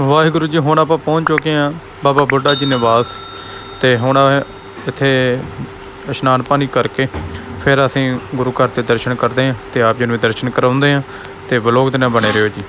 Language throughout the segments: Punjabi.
ਵਾਹਿਗੁਰੂ ਜੀ, ਹੁਣ ਆਪਾਂ ਪਹੁੰਚ ਚੁੱਕੇ ਹਾਂ ਬਾਬਾ ਬੁੱਢਾ ਜੀ ਨਿਵਾਸ ਤੇ ਹੁਣ ਇੱਥੇ ਇਸ਼ਨਾਨ ਪਾਣੀ ਕਰਕੇ ਫਿਰ ਅਸੀਂ ਗੁਰੂ ਘਰ ਦੇ ਦਰਸ਼ਨ ਕਰਦੇ ਹਾਂ ਤੇ ਆਪ ਜੀ ਨੂੰ ਵੀ ਦਰਸ਼ਨ ਕਰਾਉਂਦੇ ਹਾਂ ਤੇ ਵਲੋਗ ਦੇ ਨਾਲ ਬਣੇ ਰਹੋ ਜੀ।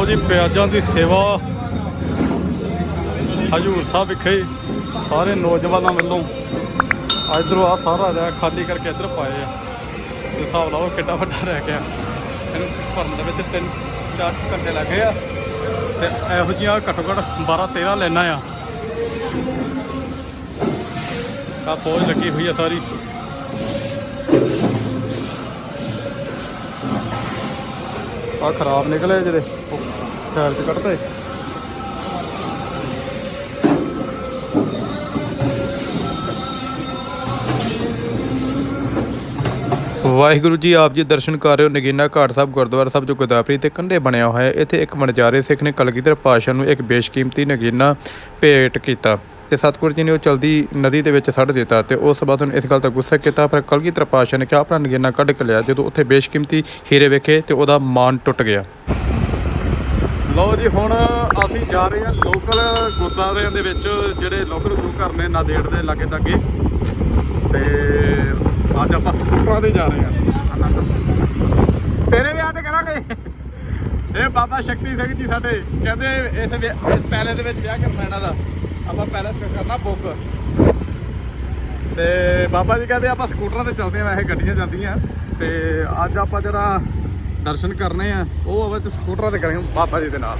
ਲੋ ਜੀ ਪਿਆਜ਼ਾਂ ਦੀ ਸੇਵਾ। ਹਜੂਰ ਸਾਹਿਬ ਵਿਖੇ ਸਾਰੇ ਨੌਜਵਾਨਾਂ ਵੱਲੋਂ ਇਧਰੋਂ ਆ ਸਾਰਾ ਰੈਕ ਖਾਲੀ ਕਰਕੇ ਇੱਧਰ ਪਾਏ ਆ। ਤੇ ਹਿਸਾਬ ਲਾਓ ਕਿੱਡਾ ਵੱਡਾ ਰਹਿ ਗਿਆ ਇਹਨੂੰ ਭਰਨ ਦੇ ਵਿੱਚ 3 4 ਘੰਟੇ ਲੱਗੇ ਆ। ਤੇ ਇਹੋ ਜਿਹੀਆਂ ਘੱਟੋ ਘੱਟ 12 13 ਲੈਣਾ ਆ। ਆ ਪੋਜ ਲੱਗੀ ਹੋਈ ਆ ਸਾਰੀ। ਆ ਖਰਾਬ ਨਿਕਲੇ ਜਿਹੜੇ। ਟਾਇਰ ਚ ਕੱਢਦੇ ਵਾਹਿਗੁਰੂ ਜੀ, ਆਪ ਜੀ ਦਰਸ਼ਨ ਕਰ ਰਹੇ ਹੋ ਨਗੀਨਾ ਘਾਟ ਸਾਹਿਬ, ਗੁਰਦੁਆਰਾ ਸਾਹਿਬ, ਜੋ ਗੋਦਾਵਰੀ ਤੇ ਕੰਢੇ ਬਣਿਆ ਹੋਇਆ ਹੈ। ਇੱਥੇ ਇੱਕ ਵਣਜਾਰੇ ਸਿੱਖ ਨੇ ਕਲਗੀਧਰ ਪਾਸ਼ਾ ਨੂੰ ਇੱਕ ਬੇਸ਼ਕੀਮਤੀ ਨਗੀਨਾ ਭੇਟ ਕੀਤਾ ਤੇ ਸਤਿਗੁਰੂ ਜੀ ਨੇ ਉਹ ਚਲਦੀ ਨਦੀ ਦੇ ਵਿੱਚ ਸੱਟ ਦਿੱਤਾ ਤੇ ਉਸ ਤੋਂ ਬਾਅਦ ਉਹਨੇ ਇਸ ਗੱਲ ਦਾ ਗੁੱਸਾ ਕੀਤਾ ਪਰ ਕਲਗੀਧਰ ਪਾਸ਼ਾ ਨੇ ਕਿਹਾ, ਆਪਣਾ ਨਗੀਨਾ ਕੱਢ ਕੇ ਲਿਆ। ਜਦੋਂ ਉੱਥੇ ਬੇਸ਼ਕੀਮਤੀ ਹੀਰੇ ਵੇਖੇ ਤੇ ਉਹਦਾ ਮਾਨ ਟੁੱਟ ਗਿਆ। ਲਓ ਜੀ, ਹੁਣ ਅਸੀਂ ਜਾ ਰਹੇ ਹਾਂ ਲੋਕਲ ਗੁਰਦੁਆਰਿਆਂ ਦੇ ਵਿੱਚ, ਜਿਹੜੇ ਲੋਕਲ ਗੁਰੂ ਘਰ ਨੇ ਨਾਦੇੜ ਦੇ ਲਾਗੇ ਤਾਗੇ ਤੇ ਅੱਜ ਆਪਾਂ ਸਕੂਟਰਾਂ ਤੇ ਜਾ ਰਹੇ ਹਾਂ। ਤੇਰੇ ਵਿਆਹ ਤੇ ਕਰਾਂਗੇ। ਇਹ ਬਾਬਾ ਸ਼ਕਤੀ ਸਿੰਘ ਜੀ ਸਾਡੇ, ਕਹਿੰਦੇ ਇਸ ਵਿਆਹ- ਇਸ ਪੈਲੇ ਦੇ ਵਿੱਚ ਵਿਆਹ ਕਰਨਾ ਇਹਨਾਂ ਦਾ। ਆਪਾਂ ਪੈਲੇ ਕਰਨਾ ਬੁੱਕ ਤੇ ਬਾਬਾ ਜੀ ਕਹਿੰਦੇ ਆਪਾਂ ਸਕੂਟਰਾਂ ਤੇ ਚੱਲਦੇ ਆ ਵੈਸੇ ਗੱਡੀਆਂ ਜਾਂਦੀਆਂ। ਤੇ ਅੱਜ ਆਪਾਂ ਜਿਹੜਾ ਦਰਸ਼ਨ ਕਰਨੇ ਆ। ਉਹ ਆਵੇ ਤੇ ਸਕੂਟਰਾਂ ਤੇ ਕਰਾਂਗੇ, ਬਾਬਾ ਜੀ ਦੇ ਨਾਲ।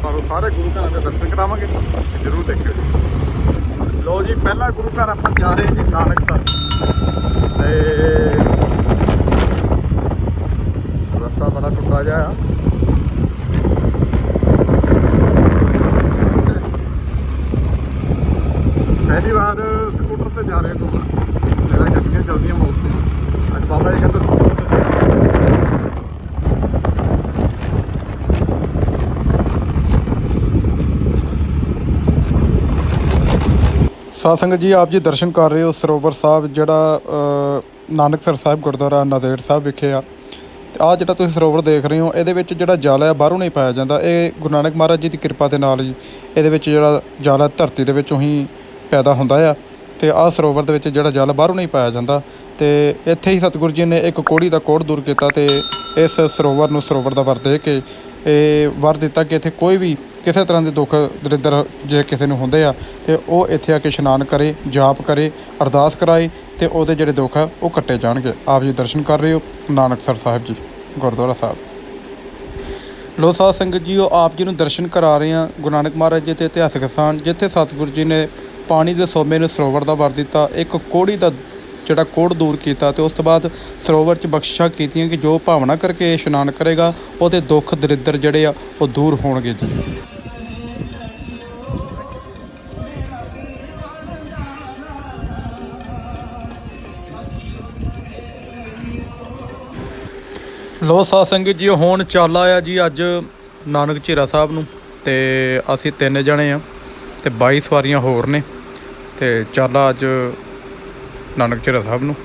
ਤੁਹਾਨੂੰ ਸਾਰੇ ਗੁਰੂ ਘਰਾਂ ਦੇ ਦਰਸ਼ਨ ਕਰਾਵਾਂਗੇ, ਤੇ ਜ਼ਰੂਰ ਦੇਖਿਓ ਜੀ। ਲੋ ਜੀ, ਪਹਿਲਾ ਗੁਰੂ ਘਰ ਆਪਾਂ ਜਾ ਰਹੇ ਜੀ, ਨਾਨਕ ਨਾਨਕਸਰ ਤੇ ਰਸਤਾ ਬੜਾ ਟੁੱਟਾ ਜਿਹਾ ਆ। ਪਹਿਲੀ ਵਾਰ ਸਕੂਟਰ ਤੇ ਜਾ ਰਹੇ ਘੁੰਮਣ। ਜਿਹੜਾ ਗੱਡੀਆਂ ਚੱਲਦੀਆਂ ਮੋੜ ਤੇ ਅੱਜ ਬਾਬਾ ਜੀ ਕਹਿੰਦੇ ਸਕੂਟਰ ਤੇ ਚੱਲੋ। ਸਾਧ ਸੰਗਤ ਜੀ, ਆਪ ਜੀ ਦਰਸ਼ਨ ਕਰ ਰਹੇ ਹੋ ਸਰੋਵਰ ਸਾਹਿਬ, ਜਿਹੜਾ ਨਾਨਕਸਰ ਸਾਹਿਬ ਗੁਰਦੁਆਰਾ ਨਦੇੜ ਸਾਹਿਬ ਵਿਖੇ ਆ। ਤੇ ਆ ਜਿਹੜਾ ਤੁਸੀਂ ਸਰੋਵਰ ਦੇਖ ਰਹੇ ਹੋ, ਇਹਦੇ ਵਿੱਚ ਜਿਹੜਾ ਜਲ ਹੈ ਬਾਹਰੋਂ ਨਹੀਂ ਪਾਇਆ ਜਾਂਦਾ। ਇਹ ਗੁਰੂ ਨਾਨਕ ਮਹਾਰਾਜ ਜੀ ਦੀ ਕਿਰਪਾ ਦੇ ਨਾਲ ਹੀ ਇਹਦੇ ਵਿੱਚ ਜਿਹੜਾ ਜਲ ਹੈ ਧਰਤੀ ਦੇ ਵਿੱਚੋਂ ਹੀ ਪੈਦਾ ਹੁੰਦਾ ਆ। ਤੇ ਆ ਸਰੋਵਰ ਦੇ ਵਿੱਚ ਜਿਹੜਾ ਜਲ ਬਾਹਰੋਂ ਨਹੀਂ ਪਾਇਆ ਜਾਂਦਾ। ਤੇ ਇੱਥੇ ਹੀ ਸਤਿਗੁਰੂ ਜੀ ਨੇ ਇੱਕ ਕੋੜੀ ਦਾ ਕੋੜ ਦੂਰ ਕੀਤਾ ਤੇ ਇਸ ਸਰੋਵਰ ਨੂੰ ਸਰੋਵਰ ਦਾ ਵਰ ਦੇ ਕੇ ਵਰ ਦਿੱਤਾ ਕਿ ਇੱਥੇ ਕੋਈ ਵੀ ਕਿਸੇ ਤਰ੍ਹਾਂ ਦੇ ਦੁੱਖ ਦਰਿਦਰ ਜੇ ਕਿਸੇ ਨੂੰ ਹੁੰਦੇ ਆ, ਤੇ ਉਹ ਇੱਥੇ ਆ ਕੇ ਇਸ਼ਨਾਨ ਕਰੇ, ਜਾਪ ਕਰੇ, ਅਰਦਾਸ ਕਰਾਏ, ਤੇ ਉਹਦੇ ਜਿਹੜੇ ਦੁੱਖ ਆ, ਉਹ ਕੱਟੇ ਜਾਣਗੇ। ਆਪ ਜੀ ਦਰਸ਼ਨ ਕਰ ਰਹੇ ਹੋ ਨਾਨਕਸਰ ਸਾਹਿਬ ਜੀ, ਗੁਰਦੁਆਰਾ ਸਾਹਿਬ। ਲੋ ਸਾਧ ਸੰਗਤ ਜੀ, ਉਹ ਆਪ ਜੀ ਨੂੰ ਦਰਸ਼ਨ ਕਰਾ ਰਹੇ ਆ, ਗੁਰੂ ਨਾਨਕ ਮਹਾਰਾਜ ਜੀ ਦੇ ਇਤਿਹਾਸਕ ਸਥਾਨ, ਜਿੱਥੇ ਸਤਿਗੁਰੂ ਜੀ ਨੇ ਪਾਣੀ ਦੇ ਸੋਮੇ ਨੂੰ ਸਰੋਵਰ ਦਾ ਵਰ ਦਿੱਤਾ, ਇੱਕ ਕੋੜੀ ਦਾ ਜਿਹੜਾ ਕੋੜ ਦੂਰ ਕੀਤਾ ਤੇ ਉਸ ਤੋਂ ਬਾਅਦ ਸਰੋਵਰ 'ਚ ਬਖਸ਼ਿਸ਼ਾਂ ਕੀਤੀਆਂ ਕਿ ਜੋ ਭਾਵਨਾ ਕਰਕੇ ਇਸ਼ਨਾਨ ਕਰੇਗਾ ਉਹਦੇ ਦੁੱਖ ਦਰਿਦਰ ਜਿਹੜੇ ਆ, ਉਹ ਦੂਰ ਹੋਣਗੇ ਜੀ। ਲੋ ਸਾਧ ਸੰਗਤ ਜੀ, ਹੁਣ ਚੱਲ ਆਇਆ ਜੀ ਅੱਜ ਨਾਨਕ ਝੀਰਾ ਸਾਹਿਬ ਨੂੰ ਤੇ ਅਸੀਂ ਤਿੰਨ ਜਣੇ ਆ ਤੇ 22 ਸਵਾਰੀਆਂ ਹੋਰ ਨੇ ਤੇ ਚੱਲ ਅੱਜ ਨਾਨਕ ਝੀਰਾ ਸਾਹਿਬ ਨੂੰ।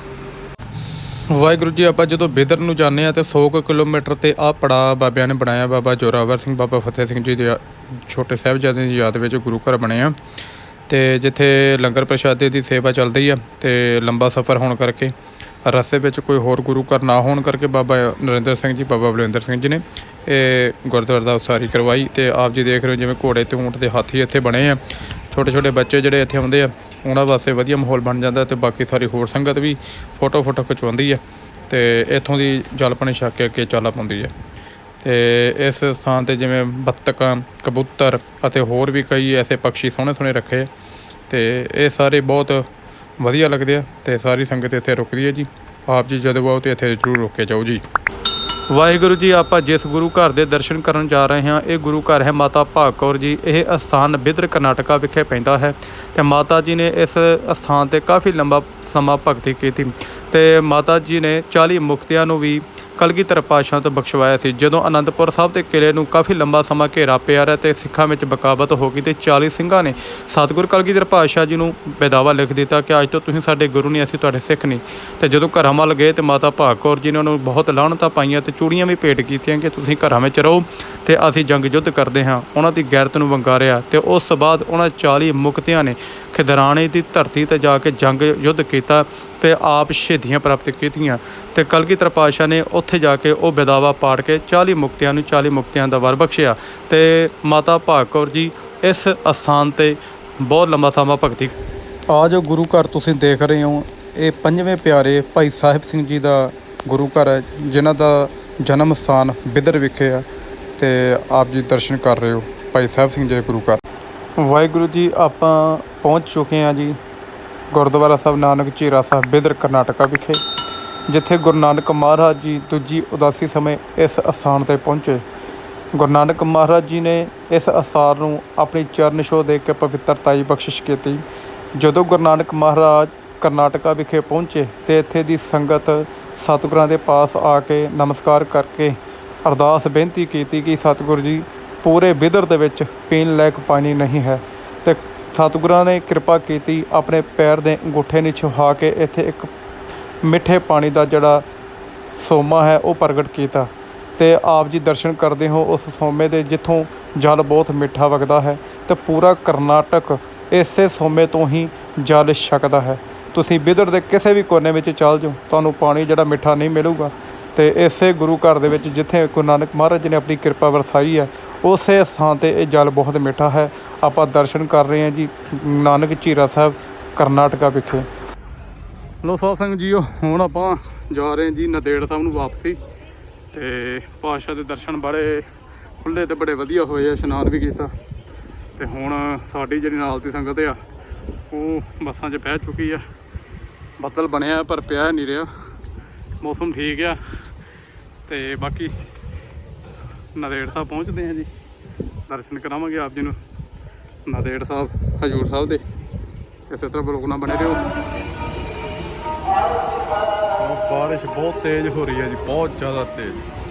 ਵਾਹਿਗੁਰੂ ਜੀ, ਆਪਾਂ ਜਦੋਂ ਬਿਦਰ ਨੂੰ ਜਾਂਦੇ ਆ ਤੇ 100 ਕੁ ਕਿਲੋਮੀਟਰ ਤੇ ਆ ਪੜਾ ਬਾਬਿਆਂ ਨੇ ਬਣਾਇਆ, ਬਾਬਾ ਜੋਰਾਵਰ ਸਿੰਘ, ਬਾਬਾ ਫਤਿਹ ਸਿੰਘ ਜੀ ਦੇ ਯਾ- ਛੋਟੇ ਸਾਹਿਬਜ਼ਾਦਿਆਂ ਦੀ ਯਾਦ ਵਿੱਚ ਗੁਰੂ ਘਰ ਬਣੇ ਆ। ਤੇ ਜਿੱਥੇ ਲੰਗਰ ਪ੍ਰਸ਼ਾਦੇ ਦੀ ਸੇਵਾ ਚੱਲਦੀ ਆ ਤੇ ਲੰਬਾ ਸਫ਼ਰ ਹੋਣ ਕਰਕੇ ਰਸਤੇ ਵਿੱਚ ਕੋਈ ਹੋਰ ਗੁਰੂ ਘਰ ਨਾ ਹੋਣ ਕਰਕੇ ਬਾਬਾ ਨਰਿੰਦਰ ਸਿੰਘ ਜੀ, ਬਾਬਾ ਬਲਵਿੰਦਰ ਸਿੰਘ ਜੀ ਨੇ ਇਹ ਗੁਰਦੁਆਰਾ ਦਾ ਉਸਾਰੀ ਕਰਵਾਈ ਤੇ ਆਪ ਜੀ ਦੇਖ ਰਹੇ ਹੋ ਜਿਵੇਂ ਘੋੜੇ ਤੇ ਊਂਟ ਤੇ ਹਾਥੀ ਇੱਥੇ ਬਣੇ ਆ। ਛੋਟੇ ਛੋਟੇ ਬੱਚੇ ਜਿਹੜੇ ਇੱਥੇ ਆਉਂਦੇ ਆ ਉਹਨਾਂ ਵਾਸਤੇ ਵਧੀਆ ਮਾਹੌਲ ਬਣ ਜਾਂਦਾ ਤੇ ਬਾਕੀ ਸਾਰੀ ਹੋਰ ਸੰਗਤ ਵੀ ਫੋਟੋ ਫੋਟੋ ਖਿਚਵਾਉਂਦੀ ਹੈ ਤੇ ਇੱਥੋਂ ਦੀ ਜਲ ਛੱਕ ਕੇ ਅੱਗੇ ਚਾਲਾ ਪਾਉਂਦੀ ਹੈ ਤੇ ਇਸ ਸਥਾਨ ਤੇ ਜਿਵੇਂ ਬੱਤਕਾਂ, ਕਬੂਤਰ ਅਤੇ ਹੋਰ ਵੀ ਕਈ ਐਸੇ ਪੰਛੀ ਸੋਹਣੇ ਸੋਹਣੇ ਰੱਖੇ ਤੇ ਇਹ ਸਾਰੇ ਬਹੁਤ ਵਧੀਆ ਲੱਗਦੇ ਆ ਤੇ ਸਾਰੀ ਸੰਗਤ ਇੱਥੇ ਰੁਕਦੀ ਹੈ ਜੀ। ਆਪ ਜੀ ਜਦੋਂ ਆਓ ਤੇ ਇੱਥੇ ਜ਼ਰੂਰ ਰੁਕ ਕੇ ਜਾਓ ਜੀ। ਵਾਹਿਗੁਰੂ ਜੀ, ਆਪਾਂ ਜਿਸ ਗੁਰੂ ਘਰ ਦੇ ਦਰਸ਼ਨ ਕਰਨ ਜਾ ਰਹੇ ਹਾਂ, ਇਹ ਗੁਰੂ ਘਰ ਹੈ ਮਾਤਾ ਭਾਗ ਕੌਰ ਜੀ। ਇਹ ਅਸਥਾਨ ਬਿਦਰ ਕਰਨਾਟਕਾ ਵਿਖੇ ਪੈਂਦਾ ਹੈ ਤੇ ਮਾਤਾ ਜੀ ਨੇ ਇਸ ਅਸਥਾਨ ਤੇ ਕਾਫੀ ਲੰਬਾ ਸਮਾਂ ਭਗਤੀ ਕੀਤੀ ਤੇ ਮਾਤਾ ਜੀ ਨੇ 40 ਮੁਕਤਿਆਂ ਨੂੰ ਵੀ ਕਲਗੀਧਰ ਪਾਤਸ਼ਾਹ ਤੋਂ ਬਖਸ਼ਵਾਇਆ ਸੀ। ਜਦੋਂ ਅਨੰਦਪੁਰ ਸਾਹਿਬ ਦੇ ਕਿਲੇ ਨੂੰ ਕਾਫੀ ਲੰਬਾ ਸਮਾਂ ਘੇਰਾ ਪਿਆ ਰਿਹਾ ਤੇ ਸਿੱਖਾਂ ਵਿੱਚ ਬਕਾਵਤ ਹੋ ਗਈ ਤੇ 40 ਸਿੰਘਾਂ ਨੇ ਸਤਿਗੁਰ ਕਲਗੀਧਰ ਪਾਤਸ਼ਾਹ ਜੀ ਨੂੰ ਬੇਦਾਵਾ ਲਿਖ ਦਿੱਤਾ ਕਿ ਅੱਜ ਤੋਂ ਤੁਸੀਂ ਸਾਡੇ ਗੁਰੂ ਨਹੀਂ, ਅਸੀਂ ਤੁਹਾਡੇ ਸਿੱਖ ਨਹੀਂ। ਤੇ ਜਦੋਂ ਘਰਾਂ ਵੱਲ ਗਏ ਤੇ ਮਾਤਾ ਭਾਗ ਕੌਰ ਜੀ ਨੇ ਉਹਨਾਂ ਨੂੰ ਬਹੁਤ ਲਾਹਣਤਾਂ ਪਾਈਆਂ ਤੇ ਚੂੜੀਆਂ ਵੀ ਭੇਟ ਕੀਤੀਆਂ ਕਿ ਤੁਸੀਂ ਘਰਾਂ ਵਿੱਚ ਰਹੋ ਤੇ ਅਸੀਂ ਜੰਗ ਯੁੱਧ ਕਰਦੇ ਹਾਂ। ਉਹਨਾਂ ਦੀ ਗੈਰਤ ਨੂੰ ਵੰਗਾਰਿਆ ਤੇ ਉਸ ਤੋਂ ਬਾਅਦ ਉਹਨਾਂ 40 ਮੁਕਤਿਆਂ ਨੇ ਖਿਦਰਾਣੇ ਦੀ ਧਰਤੀ ਤੇ ਜਾ ਕੇ ਜੰਗ ਯੁੱਧ ਕੀਤਾ ਤੇ ਆਪ ਸ਼ਹੀਦੀਆਂ ਪ੍ਰਾਪਤ ਕੀਤੀਆਂ। ਤੇ ਕਲਗੀਧਰ ਪਾਤਸ਼ਾਹ ਨੇ ਉੱਥੇ ਜਾ ਕੇ ਉਹ ਬਿਦਾਵਾ ਪਾੜ ਕੇ 40 ਮੁਕਤਿਆਂ ਨੂੰ 40 ਮੁਕਤਿਆਂ ਦਾ ਵਰ ਬਖਸ਼ਿਆ। ਤੇ ਮਾਤਾ ਭਾਗ ਕੌਰ ਜੀ, ਇਸ ਅਸਥਾਨ ਤੇ ਬਹੁਤ ਲੰਬਾ ਸਮਾਂ ਭਗਤੀ ਆ ਜੋ ਗੁਰੂ ਘਰ ਤੁਸੀਂ ਦੇਖ ਰਹੇ ਹੋ, ਇਹ ਪੰਜਵੇਂ ਪਿਆਰੇ ਭਾਈ ਸਾਹਿਬ ਸਿੰਘ ਜੀ ਦਾ ਗੁਰੂ ਘਰ ਹੈ, ਜਿਨ੍ਹਾਂ ਦਾ ਜਨਮ ਸਥਾਨ ਬਿਦਰ ਵਿਖੇ ਆ। ਤੇ ਆਪ ਜੀ ਦਰਸ਼ਨ ਕਰ ਰਹੇ ਹੋ, ਭਾਈ ਸਾਹਿਬ ਸਿੰਘ ਜੀ ਦੇ ਗੁਰੂ ਘਰ। ਵਾਹਿਗੁਰੂ ਜੀ, ਆਪਾਂ ਪਹੁੰਚ ਚੁੱਕੇ ਹਾਂ ਜੀ ਗੁਰਦੁਆਰਾ ਸਾਹਿਬ ਨਾਨਕ ਝੀਰਾ ਸਾਹਿਬ ਬਿਦਰ ਕਰਨਾਟਕਾ ਵਿਖੇ, ਜਿੱਥੇ ਗੁਰੂ ਨਾਨਕ ਮਹਾਰਾਜ ਜੀ ਦੂਜੀ ਉਦਾਸੀ ਸਮੇਂ ਇਸ ਅਸਥਾਨ ਤੇ ਪਹੁੰਚੇ। ਗੁਰੂ ਨਾਨਕ ਮਹਾਰਾਜ ਜੀ ਨੇ ਇਸ ਅਸਥਾਨ ਨੂੰ ਆਪਣੀ ਚਰਨ ਛੋਹ ਦੇ ਕੇ ਪਵਿੱਤਰਤਾਈ ਬਖਸ਼ਿਸ਼ ਕੀਤੀ। ਜਦੋਂ ਗੁਰੂ ਨਾਨਕ ਮਹਾਰਾਜ ਕਰਨਾਟਕਾ ਵਿਖੇ ਪਹੁੰਚੇ ਤੇ ਇੱਥੇ ਦੀ ਸੰਗਤ ਸਤਿਗੁਰਾਂ ਦੇ ਪਾਸ ਆ ਕੇ ਨਮਸਕਾਰ ਕਰਕੇ ਅਰਦਾਸ ਬੇਨਤੀ ਕੀਤੀ ਕਿ ਸਤਿਗੁਰ ਜੀ ਪੂਰੇ ਬਿਦਰ ਦੇ ਵਿੱਚ ਪੀਣ ਲਾਇਕ ਪਾਣੀ ਨਹੀਂ ਹੈ ਤੇ ਸਤਿਗੁਰਾਂ ਨੇ ਕਿਰਪਾ ਕੀਤੀ ਆਪਣੇ ਪੈਰ ਦੇ ਅੰਗੂਠੇ ਨੂੰ ਛੁਹਾ ਕੇ ਇੱਥੇ ਇੱਕ ਮਿੱਠੇ ਪਾਣੀ ਦਾ ਜਿਹੜਾ ਸੋਮਾ ਹੈ ਉਹ ਪ੍ਰਗਟ ਕੀਤਾ ਤੇ ਆਪ ਜੀ ਦਰਸ਼ਨ ਕਰਦੇ ਹੋ ਉਸ ਸੋਮੇ ਦੇ ਜਿੱਥੋਂ ਜਲ ਬਹੁਤ ਮਿੱਠਾ ਵਗਦਾ ਹੈ ਤੇ ਪੂਰਾ ਕਰਨਾਟਕ ਇਸੇ ਸੋਮੇ ਤੋਂ ਹੀ ਜਲ ਛਕਦਾ ਹੈ। ਤੁਸੀਂ ਬਿਦਰ ਦੇ ਕਿਸੇ ਵੀ ਕੋਨੇ ਵਿੱਚ ਚੱਲ ਜਾਓ, ਤੁਹਾਨੂੰ ਪਾਣੀ ਜਿਹੜਾ ਮਿੱਠਾ ਨਹੀਂ ਮਿਲੂਗਾ ਤੇ ਇਸੇ ਗੁਰੂ ਘਰ ਦੇ ਵਿੱਚ ਜਿੱਥੇ ਗੁਰੂ ਨਾਨਕ ਮਹਾਰਾਜ ਜੀ ਨੇ ਆਪਣੀ ਕਿਰਪਾ ਵਰਸਾਈ ਹੈ ਉਸੇ ਸਥਾਨ ਤੇ ਇਹ ਜਲ ਬਹੁਤ ਮਿੱਠਾ ਹੈ। ਆਪਾਂ ਦਰਸ਼ਨ ਕਰ ਰਹੇ ਹਾਂ ਜੀ, ਨਾਨਕ ਝੀਰਾ ਸਾਹਿਬ, ਕਰਨਾਟਕਾ ਵਿਖੇ। ਲੋ ਸਾਧ ਸੰਗਤ ਜੀਓ, ਹੁਣ ਆਪਾਂ ਜਾ ਰਹੇ ਹਾਂ ਜੀ ਨਦੇੜ ਸਾਹਿਬ ਨੂੰ ਵਾਪਸੀ। ਤੇ ਪਾਤਸ਼ਾਹ ਦੇ ਦਰਸ਼ਨ ਬੜੇ ਖੁੱਲੇ ਤੇ ਬੜੇ ਵਧੀਆ ਹੋਏ ਆ, ਇਸ਼ਨਾਨ ਵੀ ਕੀਤਾ। ਤੇ ਹੁਣ ਸਾਡੀ ਜਿਹੜੀ ਨਾਲ ਦੀ ਸੰਗਤ ਆ, ਉਹ ਬੱਸਾਂ 'ਚ ਬਹਿ ਚੁੱਕੀ ਆ। ਬੱਦਲ ਬਣਿਆ, ਪਰ ਪਿਆ ਨਹੀਂ ਰਿਹਾ। ਮੌਸਮ ਠੀਕ ਆ। ਤੇ ਬਾਕੀ ਨਦੇੜ ਸਾਹਿਬ ਪਹੁੰਚਦੇ ਆ ਜੀ। ਦਰਸ਼ਨ ਕਰਾਵਾਂਗੇ ਆਪ ਜੀ ਨੂੰ। ਨਦੇੜ ਸਾਹਿਬ, ਹਜੂਰ ਸਾਹਿਬ ਦੇ। ਇਸੇ ਤਰ੍ਹਾਂ ਬਲੌਗ ਨਾਲ ਬਣੇ ਰਹੋ। ਬਾਰਿਸ਼ ਬਹੁਤ ਤੇਜ਼ ਹੋ ਰਹੀ ਹੈ ਜੀ, ਬਹੁਤ ਜ਼ਿਆਦਾ ਤੇਜ਼।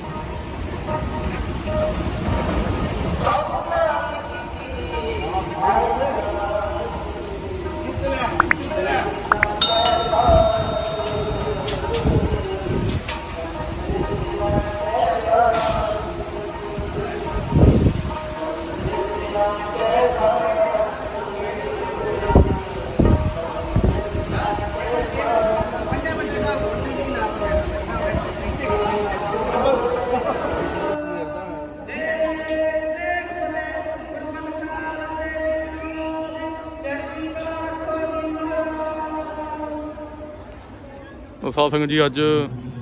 ਤੋ ਸਾਧ ਜੀ ਅੱਜ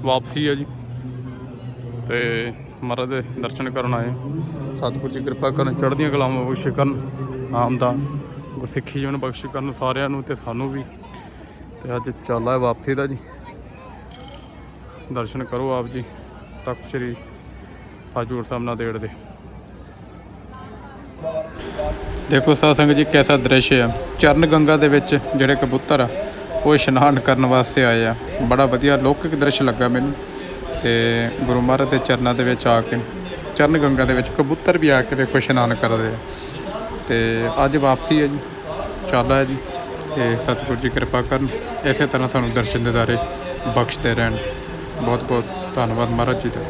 ਵਾਪਸੀ ਹੈ ਜੀ। ਤੇ ਮਹਾਰਾਜ ਦੇ ਦਰਸ਼ਨ ਕਰਨ ਆਏ। ਸਤਿਗੁਰ ਜੀ ਕਿਰਪਾ ਕਰਨ, ਚੜ੍ਹਦੀਆਂ ਕਲਾਵਾਂ ਬਖਸ਼ ਕਰਨ, ਆਮ ਦਾ ਗੁਰਸਿੱਖੀ ਜੀਵਨ ਬਖਸ਼ ਕਰਨ ਸਾਰਿਆਂ ਨੂੰ ਤੇ ਸਾਨੂੰ ਵੀ। ਤੇ ਅੱਜ ਚਾਲਾ ਹੈ ਵਾਪਸੀ ਦਾ ਜੀ। ਦਰਸ਼ਨ ਕਰੋ ਆਪ ਜੀ, ਤਖਤ ਸ੍ਰੀ ਹਜੂਰ ਸਾਹਿਬ ਨਾਲ ਦੇੜ ਦੇ। ਦੇਖੋ ਸਾਧ ਸੰਗਤ ਜੀ ਕਿਹਦਾ ਦ੍ਰਿਸ਼ ਹੈ ਚਰਨ ਗੰਗਾ ਦੇ ਵਿੱਚ ਜਿਹੜੇ ਕਬੂਤਰ ਆ ਉਹ ਇਸ਼ਨਾਨ ਕਰਨ ਵਾਸਤੇ ਆਏ ਆ। ਬੜਾ ਵਧੀਆ ਲੌਕਿਕ ਦ੍ਰਿਸ਼ ਲੱਗਾ ਮੈਨੂੰ। ਤੇ ਗੁਰੂ ਮਹਾਰਾਜ ਦੇ ਚਰਨਾਂ ਦੇ ਵਿੱਚ ਆ ਕੇ, ਚਰਨ ਗੰਗਾ ਦੇ ਵਿੱਚ ਕਬੂਤਰ ਵੀ ਆ ਕੇ ਵੇਖੋ ਇਸ਼ਨਾਨ ਕਰਦੇ ਆ। ਤੇ ਅੱਜ ਵਾਪਸੀ ਹੈ ਜੀ, ਚਾਲਾ ਹੈ ਜੀ। ਤੇ ਸਤਿਗੁਰੂ ਜੀ ਕਿਰਪਾ ਕਰਨ, ਇਸੇ ਤਰ੍ਹਾਂ ਸਾਨੂੰ ਦਰਸ਼ਨ ਦਿਦਾਰੇ ਬਖਸ਼ਦੇ ਰਹਿਣ। ਬਹੁਤ ਬਹੁਤ ਧੰਨਵਾਦ ਮਹਾਰਾਜ ਜੀ ਦਾ।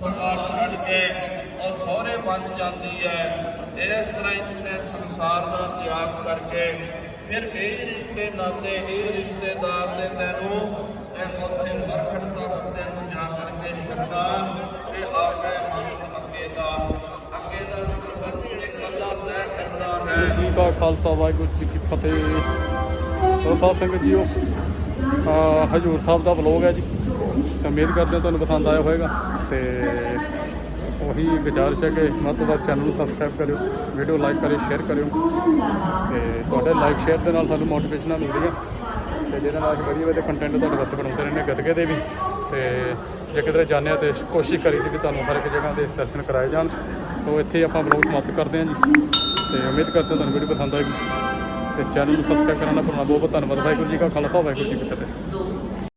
ਸੰਸਾਰ ਛੱਡ ਕੇ ਉਹ ਸਹੁਰੇ ਬਣ ਜਾਂਦੀ ਹੈ ਇਸ ਤਰ੍ਹਾਂ ਇਸਨੇ ਸੰਸਾਰ ਦਾ ਤਿਆਗ ਕਰਕੇ ਫਿਰ ਇਹ ਰਿਸ਼ਤੇ ਨਾਤੇ, ਇਹ ਰਿਸ਼ਤੇਦਾਰ ਨੇ ਤੈਨੂੰ ਇਹ ਉੱਥੇ ਮਰਖੜ ਤੱਕ ਤੈਨੂੰ ਜਾ ਕਰਕੇ ਛੱਡਾ ਤੇ ਆ ਗਏ ਮਨ ਅੱਗੇ ਦਾ ਅੱਗੇ ਦਾ ਸਰਬੱਤੀ ਨੇ ਕੱਲਾ ਤੈਅ ਕਰਨਾ ਹੈ। ਜੀ ਕਾ ਖਾਲਸਾ, ਵਾਹਿਗੁਰੂ ਜੀ ਕੀ ਫਤਿਹ। ਸੋ ਸਾਧ ਸੰਗਤ ਜੀਓ ਹਜੂਰ ਸਾਹਿਬ ਦਾ ਵਲੋਗ ਹੈ ਜੀ। ਤਾਂ ਉਮੀਦ ਕਰਦੇ ਹਾਂ ਤੁਹਾਨੂੰ ਪਸੰਦ ਆਇਆ ਹੋਵੇਗਾ। ਤੇ ਉਹੀ ਗੁਜ਼ਾਰਿਸ਼ ਹੈ ਕਿ ਵੱਧ ਤੋਂ ਵੱਧ ਚੈਨਲ ਨੂੰ ਸਬਸਕ੍ਰਾਈਬ ਕਰਿਓ ਵੀਡੀਓ ਲਾਈਕ ਕਰਿਓ ਸ਼ੇਅਰ ਕਰਿਓ। ਤੇ ਤੁਹਾਡੇ ਲਾਈਕ ਸ਼ੇਅਰ ਦੇ ਨਾਲ ਸਾਨੂੰ ਮੋਟੀਵੇਸ਼ਨਾਂ ਮਿਲਦੀਆਂ ਹੈ ਤੇ ਜਿਹਦੇ ਨਾਲ ਅਸੀਂ ਵਧੀਆ ਵਧੀਆ ਕੰਟੈਂਟ ਤੁਹਾਡੇ ਵਾਸਤੇ ਬਣਾਉਂਦੇ ਰਹਿੰਦੇ ਹਾਂ ਗੱਤਕੇ ਦੇ ਵੀ। ਤੇ ਜੇ ਕਿਧਰੇ ਜਾਂਦੇ ਆ ਤੇ ਕੋਸ਼ਿਸ਼ ਕਰੀਦੀ ਕਿ ਤੁਹਾਨੂੰ ਹਰ ਇੱਕ ਜਗ੍ਹਾ ਦੇ ਦਰਸ਼ਨ ਕਰਾਏ ਜਾਣ। ਸੋ ਇੱਥੇ ਆਪਾਂ ਬਲੌਗ ਸਮਾਪਤ ਕਰਦੇ ਹਾਂ ਜੀ। ਤੇ ਉਮੀਦ ਕਰਦੇ ਹਾਂ ਤੁਹਾਨੂੰ ਵੀਡੀਓ ਪਸੰਦ ਆਏਗੀ। ਤੇ ਚੈਨਲ ਨੂੰ ਸਬਸਕ੍ਰਾਈਬ ਕਰਨਾ ਭੁੱਲਣਾ ਬਹੁਤ ਬਹੁਤ ਧੰਨਵਾਦ। ਵਾਹਿਗੁਰੂ ਜੀ ਕਾ ਖਾਲਸਾ, ਵਾਹਿਗੁਰੂ ਜੀ ਕੀ ਫਤਿਹ।